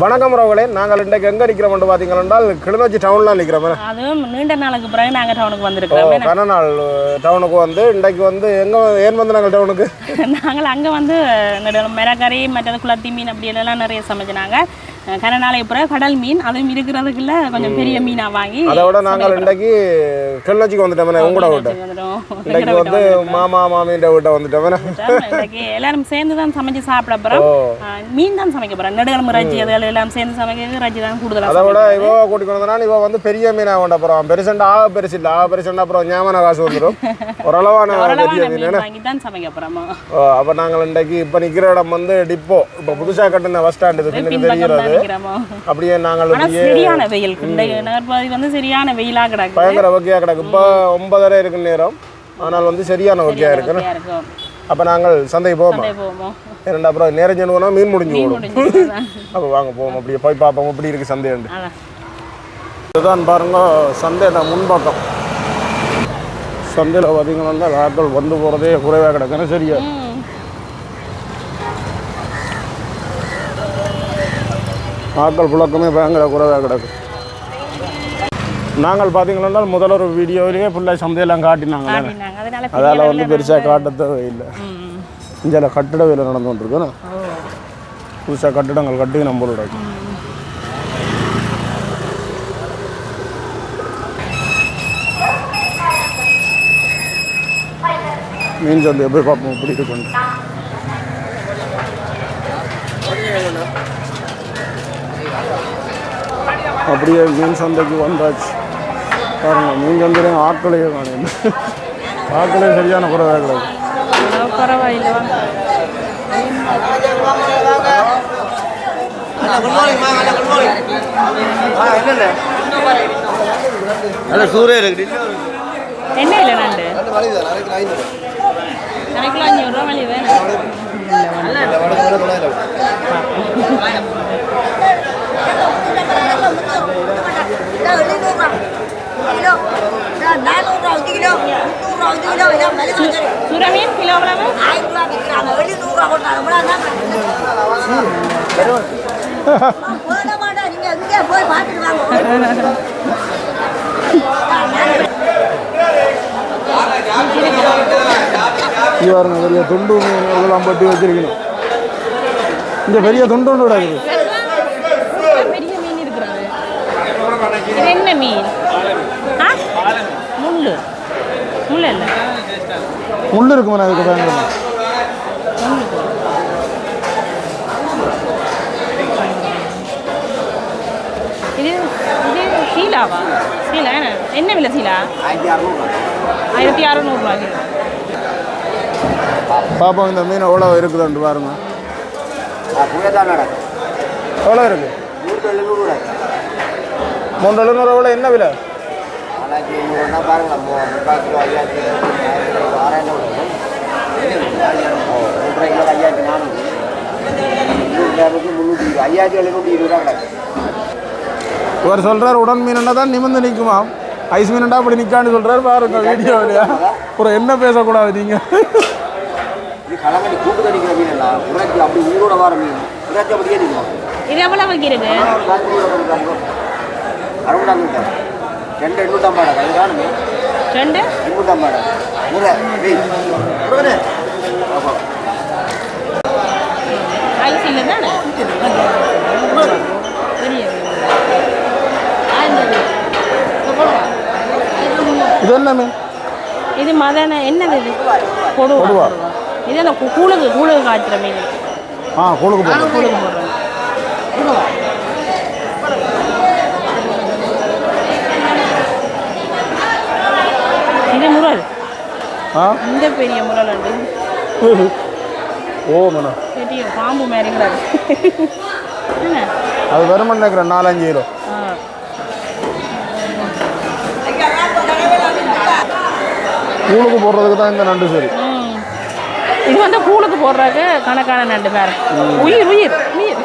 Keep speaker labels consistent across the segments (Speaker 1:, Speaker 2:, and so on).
Speaker 1: வணக்கம் ரோகளே நாங்கள் இன்றைக்கு எங்கே நிற்கிறோம் பார்த்தீங்கன்னா என்றால் கிளிநொச்சி டவுன்லாம் நிற்கிறோம்.
Speaker 2: அதுவும் நீண்ட நாளுக்கு பிறகு நாங்க டவுனுக்கு வந்திருக்கிறோம்.
Speaker 1: கனநாள் டவுனுக்கு வந்து இன்றைக்கு வந்து எங்கே ஏன் வந்து நாங்கள் டவுனுக்கு
Speaker 2: நாங்கள் அங்க வந்து மிளகறி மற்றது குளத்தி மீன் அப்படி எல்லாம் நிறைய சமைச்சினாங்க கன நாளைக்கு பிறகு கடல் மீன் அதுவும் இருக்கிறதுக்குள்ள கொஞ்சம் பெரிய மீனா வாங்கி
Speaker 1: அதை விட நாங்கள் இன்றைக்கு கிளிநொச்சிக்கு வந்துட்டோம் உங்களோட விட்டு. இன்றைக்கு வந்து மாமா மாமின்ற வீட்டை வந்துட்டோம்
Speaker 2: எல்லாரும் சேர்ந்து தான் சமைச்சு சாப்பிட போறோம். ஆ, மீன் தான் சமைக்க போறோம். நெடுகிழமை ரஜ்ஜி அது எல்லாம் சேர்ந்து சமைக்க ரஜ்ஜி தான் கூடுதலா
Speaker 1: அதை விட இவ கூட்டிக் வந்தனால இவ வந்து பெரிய மீனாக கொண்ட போகிறோம் பெருசண்டா ஆக பெருசு இல்லை ஆக பெருசுண்டா அப்புறம் ஞாபகம் காசு வந்துடும் ஓரளவான பெரிய மீன்
Speaker 2: வாங்கி தான் சமைக்க போறோம்.
Speaker 1: அப்போ நாங்கள் இன்றைக்கு இப்போ நிற்கிற இடம் வந்து டிப்போ. இப்போ புதுசாக கட்டின பஸ் ஸ்டாண்டு தெரிகிறது. அப்படியே நாங்கள்
Speaker 2: சரியான வெயில். இந்த நகர்பகுதி வந்து சரியான வெயிலா கிடக்கு.
Speaker 1: பயங்கர வகையாக கிடக்கு. இப்போ ஒன்பதரை இருக்கு நேரம். ஆனால் வந்து சரியான வகையாக இருக்கு அப்போ நாங்கள் சந்தைக்கு போவோமா? இரண்டு அப்புறம் நேரஞ்சனுவோனா மீன் முடிஞ்சு போடும் அப்போ வாங்க போவோம் அப்படியே போய் பார்ப்போம் எப்படி இருக்குது சந்தைண்டு இதுதான் பாருங்க சந்தையில முன்பக்கம். சந்தையில் பார்த்தீங்கன்னா ஆட்கள் வந்து போகிறதே குறைவாக கிடக்குன்னு சரியா.
Speaker 2: ம்.
Speaker 1: ஆட்கள் புழக்கமே பயங்கர குறைவாக கிடக்கு. நாங்கள் பார்த்தீங்கன்னா முதல்ல ஒரு வீடியோவிலேயே ஃபுல்லாக சந்தையெல்லாம் காட்டினாங்க. அதால் வந்து பெருசாக காட்ட தேவையில்லை
Speaker 2: ம்.
Speaker 1: இங்கே கட்டிட வேலை நடந்து கொண்டிருக்குண்ணா. புதுசாக கட்டிடங்கள் கட்டி நம்மளோட மீன் சந்தை போய் பார்ப்போம். எப்படி இருக்குன்னு. அப்படியே மீன் சந்தைக்கு வந்தாச்சு. பாருங்க மீன் சந்தையிலையும் ஆட்களையே காணும். ஆட்களே சரியான குறைவாக
Speaker 2: பரவாயில்லை.
Speaker 3: சூரிய இருக்குது.
Speaker 2: என்ன இல்லை நண்டு அரை கிலோ அஞ்சூறு ரூபா மணி வேணும் சுறா மீன் கிலோ
Speaker 4: போய் பார்த்துட்டு வாங்க
Speaker 1: பெரிய துண்டு மீன் வச்சிருக்கணும் பெரிய துண்டு ஒன்று
Speaker 2: பெரிய மீன் இருக்கிறது இது என்ன மீன். ஆ? முள்ளு. முள்ளு இல்லை.
Speaker 1: முள் இருக்குமா அதுக்கு பயங்கரமா
Speaker 2: இது இது சீலாவா? சீலா என்ன? என்ன விலை சீலா? ஆயிரத்தி அறநூறுவா கிலோ.
Speaker 1: பாப்போம் இந்த மீன் எவ்வளோ இருக்குதுன்ட்டு பாருங்க. எவ்வளோ இருக்கு? மூன்று எழுநூறு எவ்வளோ என்ன விலை? இவர் சொல்றாரு உடன் மீன் தான் நிமிர்ந்து நிற்குமா? ஐஸ் மீன்டா அப்படி நிற்கான்னு சொல்றாரு பாருங்க வீடியோ இல்லையா அப்புறம் என்ன பேசக்கூடாது நீங்கள்
Speaker 3: இது களங்கடி கூட்டு கடிக்கிற மீன் எல்லாம் உரைச்சி அப்படி உயிரோட வர மீன். உரைச்சி அப்படியே நிற்கும்?
Speaker 2: இது எவ்வளவுக்கு இருக்கு
Speaker 3: அறுபதாங்க ரெண்டு எண்ணூற்றம்பது அது காணுமே.
Speaker 2: ரெண்டு?
Speaker 3: எண்ணூற்றம்பது
Speaker 2: இல்லை தானே. ஆ, இந்த இது. போடுவா.
Speaker 1: இது என்ன மீன்
Speaker 2: இது? மதன என்னது இது கொடுவா
Speaker 1: கொடுவா.
Speaker 2: இது அந்த கூழுக்கு கூழுக்கு காய்ச்சுற மீன்.
Speaker 1: ஆ கூழுக்கு போடுறோம்.
Speaker 2: கூழுக்கு போடுறோம் இது முரல் பெரிய முரல் உண்டு
Speaker 1: ஓ மேடம்
Speaker 2: பாம்பு மாதிரி. என்ன?
Speaker 1: அது வெறுமன் நினைக்கிறேன் நாலஞ்சு கிலோ
Speaker 2: ஆ.
Speaker 1: கூழுக்கு போடுறதுக்கு தான் இந்த நண்டு சரி.
Speaker 2: இது வந்து கூழுக்கு போடுறதுக்கு கணக்கான நண்டு பேர் உயிர் உயிர் உயிர்.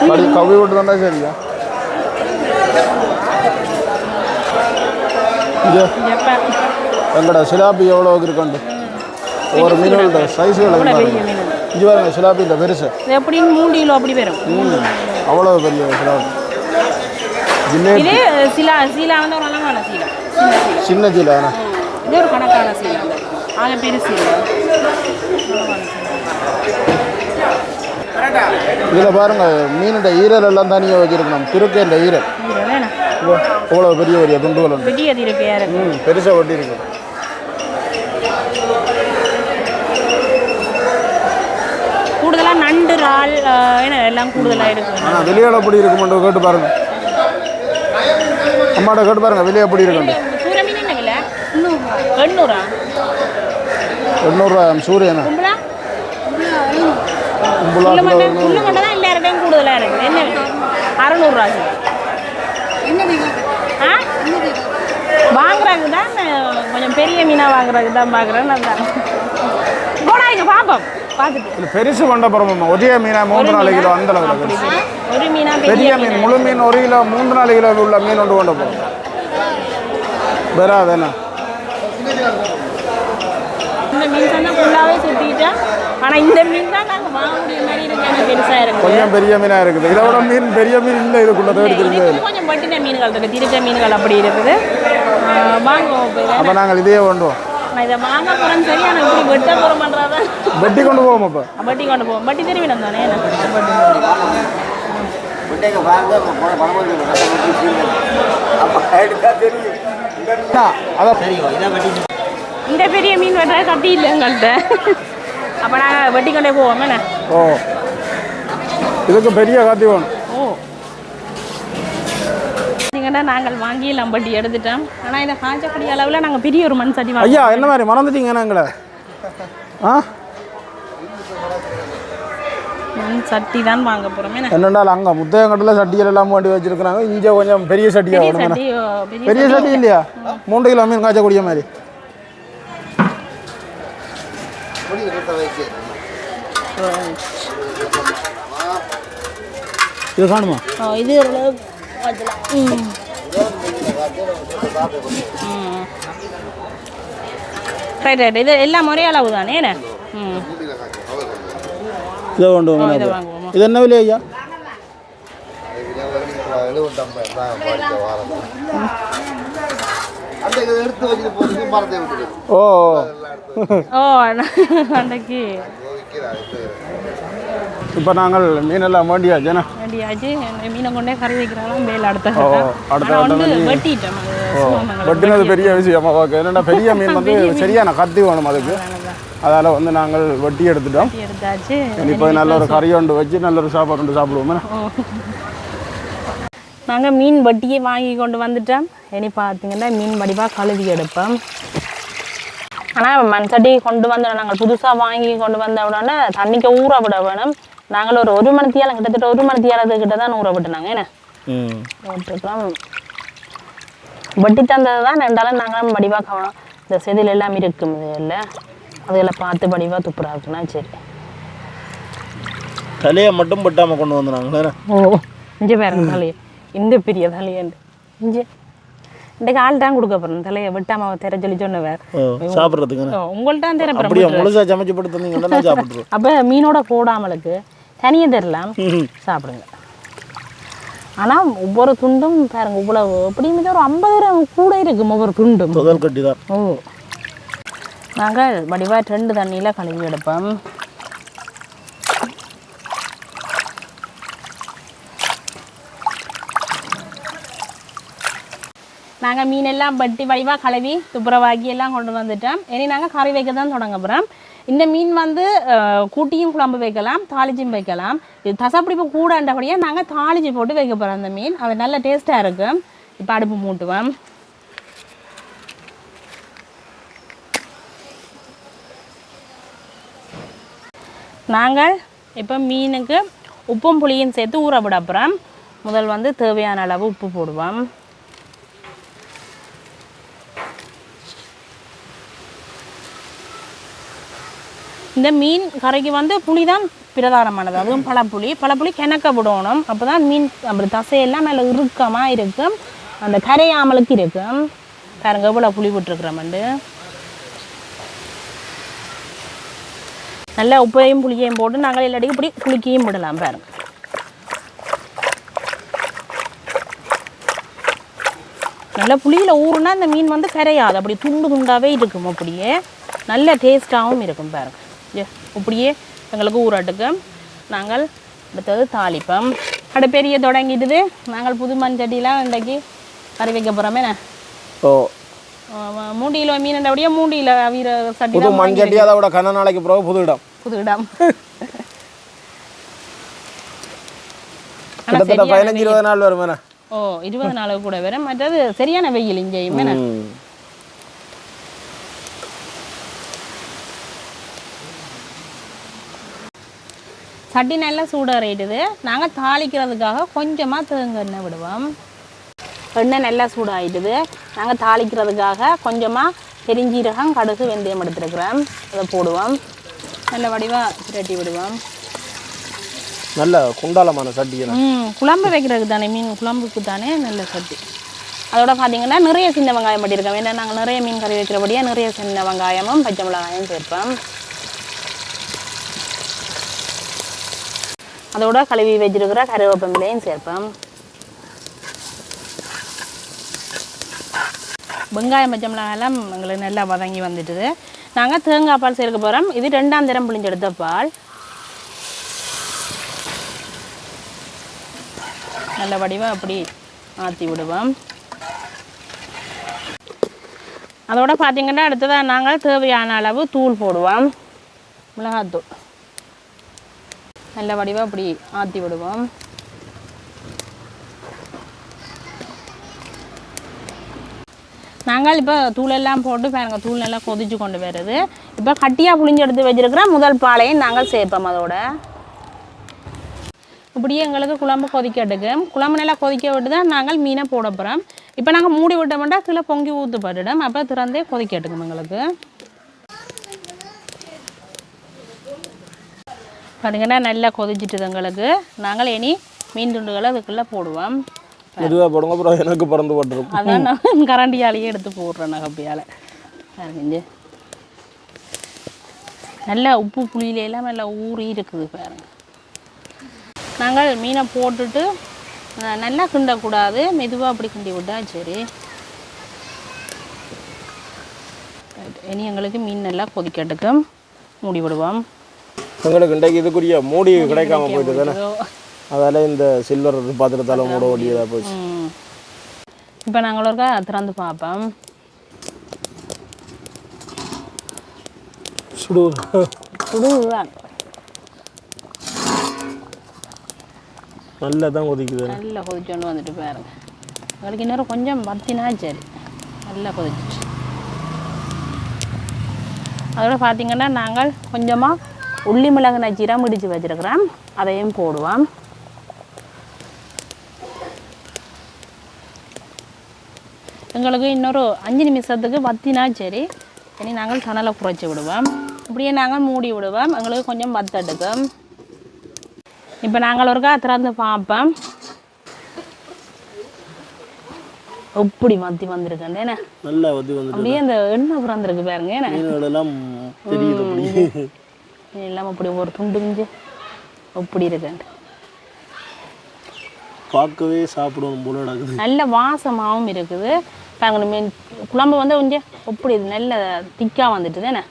Speaker 1: அப்படி கவி விட்டு தாண்டா சரியா?
Speaker 2: எப்போ?
Speaker 1: எங்கடா சிலாப்பி எவ்வளோ இருக்குண்டு ஒரு மீனோட சைஸுகள்
Speaker 2: இவ்வளோ
Speaker 1: பாருங்க. சிலாப்பி இல்லை பெருசு.
Speaker 2: எப்படின்னு மூணு கிலோ அப்படி வரும்.
Speaker 1: அவ்வளோ பெரிய
Speaker 2: இது சீலா சீலா வந்து ஒரு அழகான சீலா. சின்ன சீலா இது ஒரு கணக்கான ஆக
Speaker 1: இதில் பாருங்க மீனோட ஈரல் எல்லாம் தனியாக வச்சிருக்கணும். திருக்கையில் ஈரல்.
Speaker 2: வேணா
Speaker 1: இதோ அவ்வளோ பெரிய பெரிய துண்டுகள்
Speaker 2: பெரிய
Speaker 1: பெருசாக ஒட்டி இருக்கு
Speaker 2: கூடுதலாக நண்டு இறால் என்ன எல்லாம் கூடுதலாக இருக்கு
Speaker 1: ஆனால் வெளியால் எப்படி இருக்குமென்று கேட்டு பாருங்க. அம்மாட்ட கேட்டு பாருங்க வெளியே எப்படி இருக்குண்டு
Speaker 2: சூர மீன் என்ன விலை? எண்ணூறா.
Speaker 1: எண்ணூறுரூவா சூரியனா?
Speaker 2: கும்பலா? புல்லு மண்டை தான் எல்லாருடையும் கூடுதலாக இருக்குது என்ன அறநூறுரூவா ஆ? வாங்குறாங்க தான் கொஞ்சம் பெரிய மீனாக வாங்குறதுக்கு தான் பார்க்குறேன் நான் தான். போடாங்க
Speaker 1: இல்லை பெருசு கொண்ட பரமம்மா ஒரே மீனா மூன்று நாலு கிலோ அந்த
Speaker 2: மீனா
Speaker 1: பெரிய மீன்? முழு மீன் ஒரு கிலோ மூன்று நாலு கிலோ உள்ள மீன் ஒன்று கொண்டு போகும் வேற என்ன?
Speaker 2: மீன் மீன்
Speaker 1: கொஞ்சம் பெரிய மீனாக இருக்குது. இதை விட மீன் பெரிய மீன் இல்லை இதுக்குள்ள
Speaker 2: கொஞ்சம் பட்டின மீன்கள் இருக்குது திருக்க மீன்கள் அப்படி இருக்குது. வாங்குவோம் இதை.
Speaker 1: அப்போ நாங்கள் இதே கொண்டுவோம்
Speaker 2: நான் இதை வாங்க போகிறேன்னு சரி ஆனால் இப்படி வெட்ட போகிற பண்ணுறதா
Speaker 1: வெட்டி கொண்டு போவோம் அப்போ.
Speaker 2: வட்டி கொண்டு போவோம். வட்டி திருவிடம் தானே எனக்கு
Speaker 3: முட்டைக்கு பாருங்க போன பணம் வந்து ரத்தம் ஊத்தி சீவுங்க. அப்ப எடுத்தா தெரியும்.
Speaker 1: அதான்
Speaker 3: தெரியும் இதான் வெட்டி
Speaker 2: இந்த பெரிய மீன் வெட்டுற கட்டி இல்லை எங்கள்கிட்ட அப்போ நாங்கள் வெட்டி கொண்டே போவோம் என்ன?
Speaker 1: ஓ. இதுக்கு பெரிய காத்தி வேணும்.
Speaker 2: ஓ பார்த்தீங்கன்னா நாங்கள் வாங்கி லம்பட்டி எடுத்துட்டோம். ஆனால் இந்த காய்ச்சக்கூடிய அளவில் நாங்கள் பெரிய ஒரு மண் சட்டி
Speaker 1: ஐயா என்ன மாதிரி? மறந்துட்டீங்க எங்களை. ஆ?
Speaker 2: மண் சட்டி தான் வாங்க போகிறோம் என்ன?
Speaker 1: என்னென்றால் அங்கே முத்தையங்கட்டில் சட்டிகள் எல்லாம் வேண்டி வச்சிருக்கிறாங்க. இங்கே கொஞ்சம் பெரிய சட்டியாக
Speaker 2: பெரிய
Speaker 1: வேணும்
Speaker 2: சட்டி பெரிய
Speaker 1: இல்லையா? மூன்று கிலோ மீன் காய்ச்சக்கூடிய மாதிரி. இது காணுமா?
Speaker 2: இது ஓரளவு வச்சலாம். ம். ம். ரைட் ரைட் இது எல்லாம் ஒரே அளவு தானே என்ன ம்
Speaker 1: இதை கொண்டு
Speaker 2: ஓ,
Speaker 1: வாங்க
Speaker 2: இதை வாங்குவோமா
Speaker 1: இது என்ன விலை ஐயா ஓ
Speaker 2: ஓ அன்றைக்கு
Speaker 1: இப்போ நாங்கள் மீனெல்லாம்
Speaker 2: வேண்டியாச்சு இந்த மீனை கொண்டே கறி வைக்கிறாலும் வேலை அடுத்த
Speaker 1: ஓ,
Speaker 2: கட்டம்.
Speaker 1: அடுத்த
Speaker 2: ஆனா
Speaker 1: கட்டம்
Speaker 2: வந்து
Speaker 1: வந்து-
Speaker 2: வெட்டிட்டோம். அது சோமங்களை
Speaker 1: வெட்டினது பெரிய விஷயமா. பார்க்க என்னென்னா பெரிய மீன் வந்து சரியான கத்தி வேணும் அதுக்கு. அதால் வந்து நாங்கள் வெட்டி எடுத்துட்டோம். இப்போ நல்ல ஒரு கறி ஒன்று வச்சு நல்ல ஒரு சாப்பாடு ஒன்று சாப்பிடுவோமே
Speaker 2: நாங்கள் மீன் வட்டியே வாங்கி கொண்டு வந்துட்டோம். இனி பார்த்தீங்கன்னா மீன் வடிவாக கழுவி எடுப்போம். ஆனால் மண் சட்டி கொண்டு வந்து நாங்கள் புதுசாக வாங்கி கொண்டு வந்த உடனே தண்ணிக்கு ஊற விட வேணும். நாங்கள் ஒரு ஒரு மணித்தியாலம் கிட்டத்தட்ட ஒரு மணித்தியாலத்துக்கிட்ட தான் ஊற விட்டுனாங்க என்ன?
Speaker 1: ம்.
Speaker 2: விட்டுருக்கோம் வட்டி தந்தது தான் ரெண்டாலும் நாங்கள் வடிவாக கவனம் இந்த செதில் எல்லாம் இருக்கும் இதில் அதில் பார்த்து வடிவாக துப்புராக்குனா சரி.
Speaker 1: தலையை மட்டும் பட்டாமல் கொண்டு வந்து நாங்கள்
Speaker 2: ஓ இங்கே பாருங்க தலையை. இந்த பெரிய தலையண்டு இங்கே. இன்றைக்கு ஆள் தான் கொடுக்க போகிறேன் தலையை விட்டாம தெர சொல்லி சொன்னவர்.
Speaker 1: சாப்பிட்றதுக்கு
Speaker 2: உங்கள்ட்ட தான் தெர
Speaker 1: அப்படியே முழுசாக சமைச்சு போட்டு தந்தீங்கன்னா நான் சாப்பிட்ருவோம்
Speaker 2: அப்போ மீனோட போடாமலுக்கு தனியாக தரலாம். சாப்பிடுங்க. ஆனால் ஒவ்வொரு துண்டும் பாருங்க இவ்வளவு. எப்படியுமே ஒரு ஐம்பது ரூபா கூட இருக்கும் ஒவ்வொரு துண்டும்.
Speaker 1: முதல் கட்டி தான்
Speaker 2: ஓ. நாங்கள் வடிவாக ரெண்டு தண்ணியில் கழுவி எடுப்போம். நாங்கள் மீனெல்லாம் பட்டி வடிவாக கழுவி துப்புரவாக்கி எல்லாம் கொண்டு வந்துட்டோம். இனி நாங்கள் கறி வைக்க தான் தொடங்க போகிறோம் இந்த மீன் வந்து கூட்டியும் குழம்பு வைக்கலாம் தாளிச்சும் வைக்கலாம். இது தசப்பிடிப்பு கூடன்றபடியாக நாங்கள் தாளிச்சு போட்டு வைக்க போகிறோம் அந்த மீன். அது நல்ல டேஸ்ட்டாக இருக்கும் இப்போ அடுப்பு மூட்டுவோம். நாங்கள் இப்போ மீனுக்கு உப்பும் புளியும் சேர்த்து ஊற விட அப்புறம் முதல் வந்து தேவையான அளவு உப்பு போடுவோம். இந்த மீன் கரைக்கு வந்து புளி தான் பிரதானமானது. அதுவும் பழப்புளி. பழப்புளி கிணக்க விடணும். அப்போ தான் மீன் அப்படி தசையெல்லாம் நல்ல இறுக்கமாக இருக்கும். அந்த கரையாமலுக்கு இருக்கும். பாருங்க இவ்வளோ புளி விட்டுருக்குறோம்ண்டு நல்லா உப்பையும் புளியையும் போட்டு நாங்கள் இல்லாட்டி இப்படி குலுக்கியும் விடலாம் பாருங்க. நல்லா புளியில் ஊறுனா இந்த மீன் வந்து கரையாது. அப்படி துண்டு துண்டாகவே இருக்கும் அப்படியே. நல்ல டேஸ்ட்டாகவும் இருக்கும் பாருங்க. ஏ, அப்படியே எங்களுக்கு ஊறாட்டுக்கு நாங்கள் அடுத்தது தாளிப்பம். கடை பெரிய தொடங்கிட்டுது நாங்கள் புது மண்சட்டிலாம் இன்றைக்கு கறி வைக்க போகிறோமே
Speaker 1: ஓ.
Speaker 2: மூணு கிலோ மீன் அப்படியே மூணு கிலோ வீர சட்டி
Speaker 1: புது மண்சட்டி அதை விட கண்ண நாளைக்கு பிறகு புது இடம்.
Speaker 2: புது இடம்.
Speaker 1: கிட்டத்தட்ட பதினஞ்சு இருபது நாள் வரும்
Speaker 2: ஓ இருபது நாள் கூட வேற மற்றது சரியான வெயில் இங்கேயும். சட்டி நல்லா சூடாறிடுது. நாங்கள் தாளிக்கிறதுக்காக கொஞ்சமாக தேங்க எண்ணெய் விடுவோம். எண்ணெய் நல்லா சூடாயிடுது. நாங்கள் தாளிக்கிறதுக்காக கொஞ்சமாக பெருஞ்சீரகம் கடுகு வெந்தயம் எடுத்துருக்குறோம். அதை போடுவோம். நல்ல வடிவாக பிரட்டி விடுவோம்.
Speaker 1: நல்ல குண்டாலமான சட்டி
Speaker 2: ம் குழம்பு வைக்கிறதுக்கு தானே மீன் குழம்புக்கு தானே நல்ல சட்டி. அதோட பார்த்தீங்கன்னா நிறைய சின்ன வெங்காயம் பண்ணியிருக்கோம் ஏன்னா நாங்கள் நிறைய மீன் கறி வைக்கிறபடியாக நிறைய சின்ன வெங்காயமும் பச்சை மிளகாயும் சேர்ப்போம். அதோட கழுவி வச்சிருக்கிற கருவேப்பமிலையும் சேர்ப்போம். வெங்காயம் பச்சை மிளகாயெல்லாம் எங்களுக்கு நல்லா வதங்கி வந்துட்டுது. நாங்கள் தேங்காய் பால் சேர்க்க போகிறோம் இது ரெண்டாம் தரம் புளிஞ்செடுத்த பால். நல்ல வடிவாக அப்படி மாற்றி விடுவோம். அதோட பார்த்தீங்கன்னா அடுத்ததாக நாங்கள் தேவையான அளவு தூள் போடுவோம். மிளகாத்தூள். நல்ல வடிவாக அப்படி ஆற்றி விடுவோம். நாங்கள் இப்போ தூளெல்லாம் போட்டு பாருங்கள் தூள் நல்லா கொதிச்சு கொண்டு வருது. இப்போ கட்டியாக புளிஞ்சு எடுத்து வச்சிருக்கிற முதல் பாலையும் நாங்கள் சேர்ப்போம் அதோட. இப்படியே எங்களுக்கு குழம்பு கொதிக்கட்டுக்கு குழம்பு நல்லா கொதிக்க விட்டு தான் நாங்கள் மீனை போட போகிறோம் இப்போ நாங்கள் மூடி விட்டோம்னா கீழே பொங்கி ஊற்று பட்டுடும். அப்போ திறந்தே கொதிக்க எடுக்கும் எங்களுக்கு. பாத்தீங்கன்னா நல்லா கொதிச்சிட்டுது எங்களுக்கு. நாங்கள் இனி மீன் துண்டுகளை அதுக்குள்ளே போடுவோம்.
Speaker 1: மெதுவாக போடுங்க அப்புறம் எனக்கு பிறந்து போட்டுரும்.
Speaker 2: அதான் நான் கரண்டியாலேயே எடுத்து போடுறேன் நகப்பியால் பாருங்க நல்லா உப்பு புளியில எல்லாம் நல்லா ஊறி இருக்குது பாருங்க. நாங்கள் மீனை போட்டுட்டு நல்லா கிண்டக்கூடாது. மெதுவாக அப்படி கிண்டி விட்டா சரி. இனி எங்களுக்கு மீன் நல்லா கொதிக்கட்டுக்கு மூடி விடுவோம்
Speaker 1: எங்களுக்கு இன்றைக்கு இதுக்குரிய மூடி கிடைக்காம போயிட்டு தானே? அதால இந்த சில்வர் பாத்திரத்தால் மூட வேண்டியதாக போச்சு.
Speaker 2: இப்போ நாங்கள் ஒருக்கா திறந்து பார்ப்போம்.
Speaker 1: சுடு.
Speaker 2: சுடுதான்
Speaker 1: நல்லா தான் கொதிக்குது.
Speaker 2: நல்லா கொதிச்சோண்டு வந்துட்டு பாருங்க. உங்களுக்கு இன்னொரு கொஞ்சம் வத்தினா சரி. நல்லா கொதிச்சிச்சு அதோட பார்த்தீங்கன்னா நாங்கள் கொஞ்சமாக உள்ளி மிளகு நச்சீரம் இடித்து வச்சிருக்கிறோம் அதையும் போடுவோம் எங்களுக்கு இன்னொரு அஞ்சு நிமிஷத்துக்கு வத்தினா சரி இனி நாங்கள் கனலை குறைச்சி விடுவோம் இப்படியே நாங்கள் மூடி விடுவோம் எங்களுக்கு கொஞ்சம் வத்தெடுக்கும் இப்போ நாங்கள் ஒருக்கா திறந்து பார்ப்போம் எப்படி மாற்றி வந்திருக்கேன் என்ன
Speaker 1: நல்லா
Speaker 2: அப்படியே அந்த எண்ணெய் பிறந்திருக்கு பாருங்க என்ன
Speaker 1: அப்படி
Speaker 2: எல்லாம் அப்படி ஒரு துண்டு மிஞ்சு அப்படி இருக்கேன்.
Speaker 1: பார்க்கவே சாப்பிடணும் போல நடக்குது.
Speaker 2: நல்ல வாசமாகவும் இருக்குது. பாருங்க மீன் குழம்பு வந்து கொஞ்சம் அப்படி நல்ல திக்காக வந்துட்டு தானே?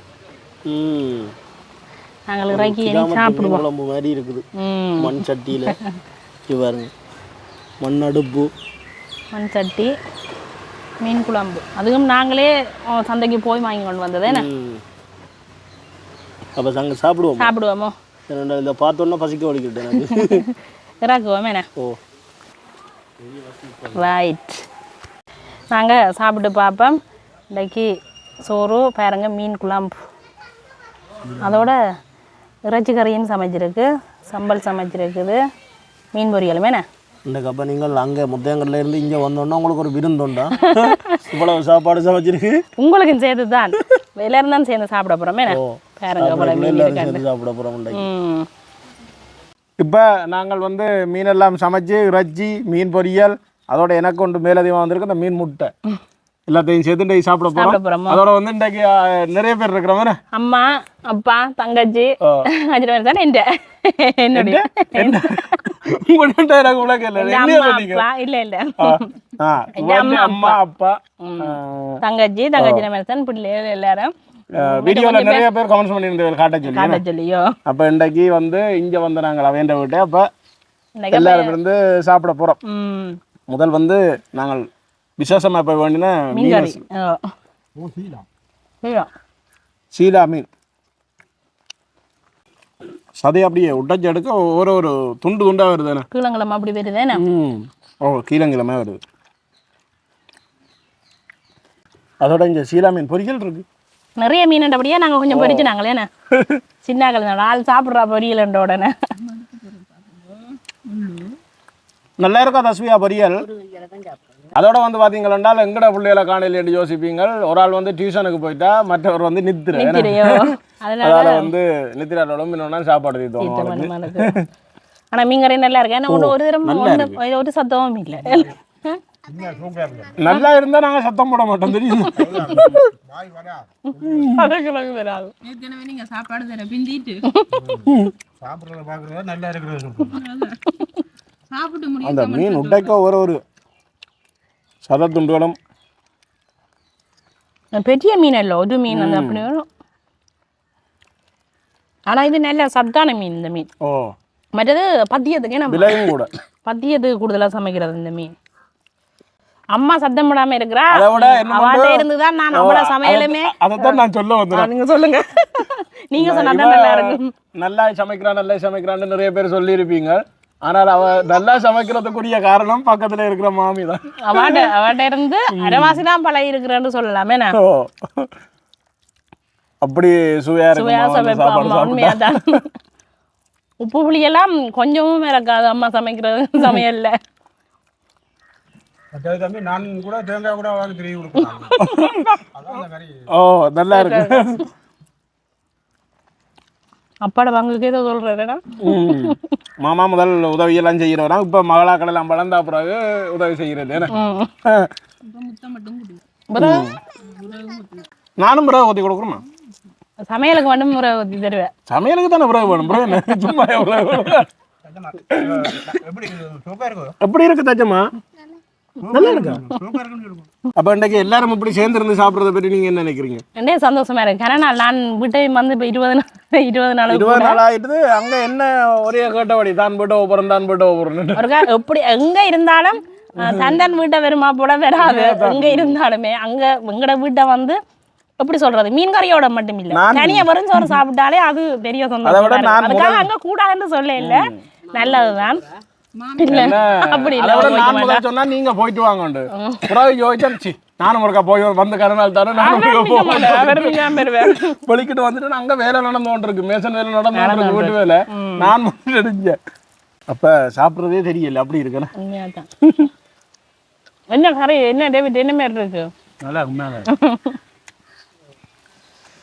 Speaker 2: நாங்கள் இறக்கி சாப்பிடுவோம்.
Speaker 1: குழம்பு மாதிரி இருக்குது. மண் சட்டியில். பாருங்க. மண் அடுப்பு.
Speaker 2: மண் சட்டி மீன் குழம்பு. அதுவும் நாங்களே சந்தைக்கு போய் வாங்கி கொண்டு வந்தது என்ன
Speaker 1: அப்போ நாங்கள் சாப்பிடுவோம்?
Speaker 2: சாப்பிடுவோமோ?
Speaker 1: இதை பார்த்தோன்னா பசிக்க வலிக்கிட்டு எனக்கு.
Speaker 2: இறக்குவோம் என்ன?
Speaker 1: ஓ.
Speaker 2: ரைட் நாங்கள் சாப்பிட்டு பார்ப்போம். இன்றைக்கி சோறு பாருங்க மீன் குழம்பு. அதோட இறைச்சி கறியும் சமைச்சிருக்கு. சம்பல் சமைச்சிருக்குது. மீன் பொரியலும் என்ன?
Speaker 1: இந்த கப்ப நீங்கள் அங்கே முத்தையங்கல்ல இருந்து இங்கே வந்தோன்னா உங்களுக்கு ஒரு விருந்தோண்டா? இவ்வளவு சாப்பாடு சமைச்சிருக்கு.
Speaker 2: உங்களுக்கும் சேர்த்து தான் எல்லாரும் தான் சேர்ந்து சாப்பிட போகிறோம் என்ன? ம்.
Speaker 1: இப்போ நாங்கள் வந்து மீனெல்லாம் சமைச்சு இறைச்சி மீன் பொரியல் அதோட எனக்கு ஒன்று மேலதிகமாக வந்திருக்கு இந்த மீன் முட்டை. எல்லாத்தையும் சேர்த்து இன்றைக்கு சாப்பிட போகிறோம்
Speaker 2: போறோமா?
Speaker 1: அதோட வந்து இன்றைக்கு நிறைய பேர் இருக்கிற மாதிரி.
Speaker 2: அம்மா அப்பா தங்கச்சி
Speaker 1: ஓ.
Speaker 2: அஞ்சு பேர் தானே? என்னுடைய. தங்கச்சி தங்கச்சி நம்ம தான் பிள்ளைகள் எல்லாரும்.
Speaker 1: வீடியோவில் நிறைய பேர் கமெண்ட்ஸ் பண்ணியிருந்தது காட்ட சொல்லி
Speaker 2: காட்ட சொல்லியோ?
Speaker 1: அப்போ இன்றைக்கு வந்து இங்கே வந்து நாங்கள் அவையண்ட விட்டு அப்போ எல்லாரும் இருந்து சாப்பிட போகிறோம்
Speaker 2: ம்.
Speaker 1: முதல் வந்து நாங்கள் விசேஷமாக இப்போ வேண்டின
Speaker 2: சீலா.
Speaker 1: சீலா. மீன். சதை அப்படியே உடைச்சு எடுக்க ஒரு ஒரு துண்டு துண்டாக வருதுண்ணே.
Speaker 2: கீழங்கிழமை அப்படி வருதேனே
Speaker 1: ம். ஓ கீழங்கிழமை வருது. அதோட இங்கே சீலா மீன் பொரியல் இருக்கு.
Speaker 2: நிறைய மீன்ன்றபடியே நாங்க கொஞ்சம் பொரிச்சு நாங்களேண்ணே சின்ன கலந்த ஆள் சாப்பிட்றா பொரியலன்ற உடனே.
Speaker 1: நல்லா இருக்கா தஸ்வியா பொரியல்? அதோட வந்து பார்த்தீங்களா எங்கட பிள்ளைகளை காணலைன்னு யோசிப்பீங்க ஒரு ஆள் வந்து டியூஷனுக்கு போயிட்டா மற்றவர் வந்து நித்திர.
Speaker 2: அதனால
Speaker 1: வந்து நித்திராலோட இன்னொன்னா சாப்பாடு தீத்தோம்
Speaker 2: ஆனா மீன் கறி நல்லா இருக்கு? ஏன்னா ஒரு தரம் ஒரு சத்தமும் இல்லை.
Speaker 1: நல்லா இருந்தா நாங்க சத்தம் போட மாட்டோம் தெரியும்
Speaker 2: அதுக்கு வராது ஏற்கனவே நீங்க சாப்பாடு தர பிந்திட்டு.
Speaker 5: சாப்பிட்றத பார்க்குறத நல்லா இருக்கிறது
Speaker 2: சாப்பிட்டு
Speaker 1: அந்த மீன் உடைக்க ஒரு ஒரு சத துண்டுகளும்.
Speaker 2: பெரிய மீன் இல்லை ஒரு மீன் அந்த அப்படி வரும். ஆனா இது நல்ல சத்தான மீன் இந்த மீன்.
Speaker 1: ஓ.
Speaker 2: மற்றது பத்தியத்துக்கு நம்ம
Speaker 1: விலையும் கூட.
Speaker 2: பத்தியத்துக்கு கூடுதலா சமைக்கிறது இந்த மீன். அம்மா சத்தம் போடாம இருக்கிறா? அவட்ட
Speaker 1: பண்றது?
Speaker 2: இருந்துதான் நான் நம்மள சமையலுமே
Speaker 1: அதைத்தான் நான் சொல்ல வந்தேன்
Speaker 2: நீங்க சொல்லுங்க. நீங்க சொன்னா நல்லா இருக்கும்.
Speaker 1: நல்லா சமைக்கிறான் நல்லா சமைக்கிறான்னு நிறைய பேர் சொல்லியிருப்பீங்க. ஆனால் அவ நல்லா சமைக்கிறதுக்குரிய காரணம் பக்கத்துல இருக்கிற மாமி தான்.
Speaker 2: அவாட்ட அவாட்ட இருந்து அரைவாசி தான் பழகி இருக்கிறேன்னு சொல்லலாமே நான்.
Speaker 1: அப்படி சுவையா
Speaker 2: தான் உப்பு புளியெல்லாம் கொஞ்சமும் இறக்காது அம்மா சமைக்கிறது சமையல்ல.
Speaker 5: மற்றது தம்பி நான் கூட தேங்காய் கூட வாங்கி திரும்பி கொடுப்பேன்
Speaker 1: ஓ நல்லா இருக்கு.
Speaker 2: அப்பாட பங்குக்கு ஏதோ
Speaker 1: ம். மாமா முதல் உதவியெல்லாம் செய்கிறவரா இப்போ மகளாக்களெல்லாம் வளர்ந்தா பிறகு உதவி செய்கிறது என்ன? நானும் பிறகு ஊற்றி கொடுக்குறோமா
Speaker 2: சமையலுக்கு மட்டும் முறை ஊத்தி தருவேன்.
Speaker 1: சமையலுக்கு தானே பிறகு வேணும் பிறகு என்ன? சும்மா
Speaker 5: எப்படி
Speaker 1: இருக்கு தச்சம்மா? நல்லா இருக்கா? அப்போ இன்றைக்கு எல்லாரும் இப்படி சேர்ந்து இருந்து சாப்பிட்றத பற்றி நீங்கள் என்ன நினைக்கிறீங்க?
Speaker 2: ரெண்டே சந்தோஷமா இருக்கு. ஏன்னா நான் விட்டு வந்து இப்போ இருபது நாள் இருபது நாள்
Speaker 1: இருபது நாள் ஆயிடுது அங்கே என்ன ஒரே கேட்டபடி தான் போட்டு ஓப்புறோம் தான் போட்டு
Speaker 2: ஒருக்கா எப்படி எங்க இருந்தாலும் அஹ், தந்தன் வீட்டை வருமா போல வராது எங்க இருந்தாலுமே அங்க எங்கட வீட்டை வந்து எப்படி சொல்றது மீன் கறியோட மட்டும் இல்ல. தனியா வெறும் சோறு சாப்பிட்டாலே அது பெரிய சந்தோஷம் அதுக்காக அங்க கூடாதுன்னு சொல்ல இல்ல நல்லதுதான்.
Speaker 1: சொன்னா நீங்க போயிட்டு வாங்க சி நானும் ஒருக்கா போய் வந்து கருநாள் தானே நானும். வெளிக்கிட்டு வந்துட்டு அங்க வேலை நடந்து இருக்கு மேசன் வேலை நடந்து வீட்டு வேலை. நான் இருந்தேன் அப்ப சாப்பிடுறதே தெரியல அப்படி இருக்கேன்.
Speaker 2: உண்மையாதான். என்ன கறி என்ன டேவிட் என்ன மாதிரி இருக்கு?
Speaker 1: நல்லா உண்மையாக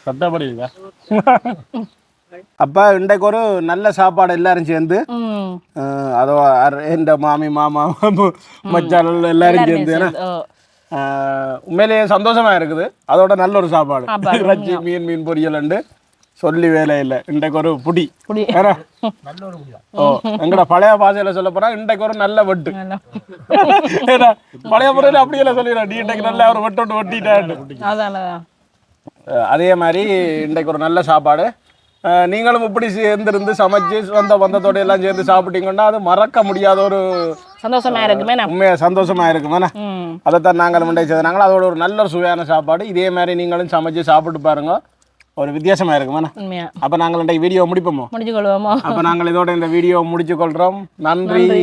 Speaker 1: சட்டப்படி இருக்கா அப்ப இன்றைக்கு ஒரு நல்ல சாப்பாடு எல்லாரும் சேர்ந்து அதோ அர- எந்த மாமி மாமா மச்சான் எல்லாரும் சேர்ந்து உண்மையிலேயே சந்தோஷமா இருக்குது. அதோட நல்ல ஒரு சாப்பாடு. இறைச்சி மீன் மீன் பொரியல் சொல்லி வேலை இல்லை. இன்றைக்கு ஒரு புடி.
Speaker 2: புடி.
Speaker 1: ஏன்னா,
Speaker 5: நல்ல ஒரு முடியும்
Speaker 1: ஓ எங்கட பழைய பாஷையில சொல்ல போனா இன்றைக்கு ஒரு நல்ல வெட்டு. பழைய முறையில் அப்படியெல்லாம் சொல்லிடுறேன். நீ இன்றைக்கு நல்ல ஒரு வெட்டு விட்டு வெட்டிட்டான்னு. அதே மாதிரி இன்றைக்கு ஒரு நல்ல சாப்பாடு. நீங்களும் இப்படி சேர்ந்திருந்து சமைச்சு சொந்த பந்தத்தோட எல்லாம் சேர்ந்து சாப்பிட்டீங்கன்னா அது மறக்க முடியாத ஒரு
Speaker 2: சந்தோஷமா இருக்குமே
Speaker 1: உண்மையா சந்தோஷமா இருக்குமாண்ணா
Speaker 2: ம்.
Speaker 1: அதைத்தான் நாங்கள் முண்டை செய்தாங்க அதோட ஒரு நல்ல ஒரு சுவையான சாப்பாடு. இதே மாதிரி நீங்களும் சமைச்சு சாப்பிட்டு பாருங்க. ஒரு வித்தியாசமா
Speaker 2: உண்மையா.
Speaker 1: அப்போ நாங்கள் இன்றைக்கு வீடியோ முடிப்போமோ?
Speaker 2: முடிச்சு கொள்வோமோ
Speaker 1: அப்போ நாங்கள் இதோட இந்த வீடியோ முடிச்சு கொள்கிறோம் நன்றி.
Speaker 2: நன்றி.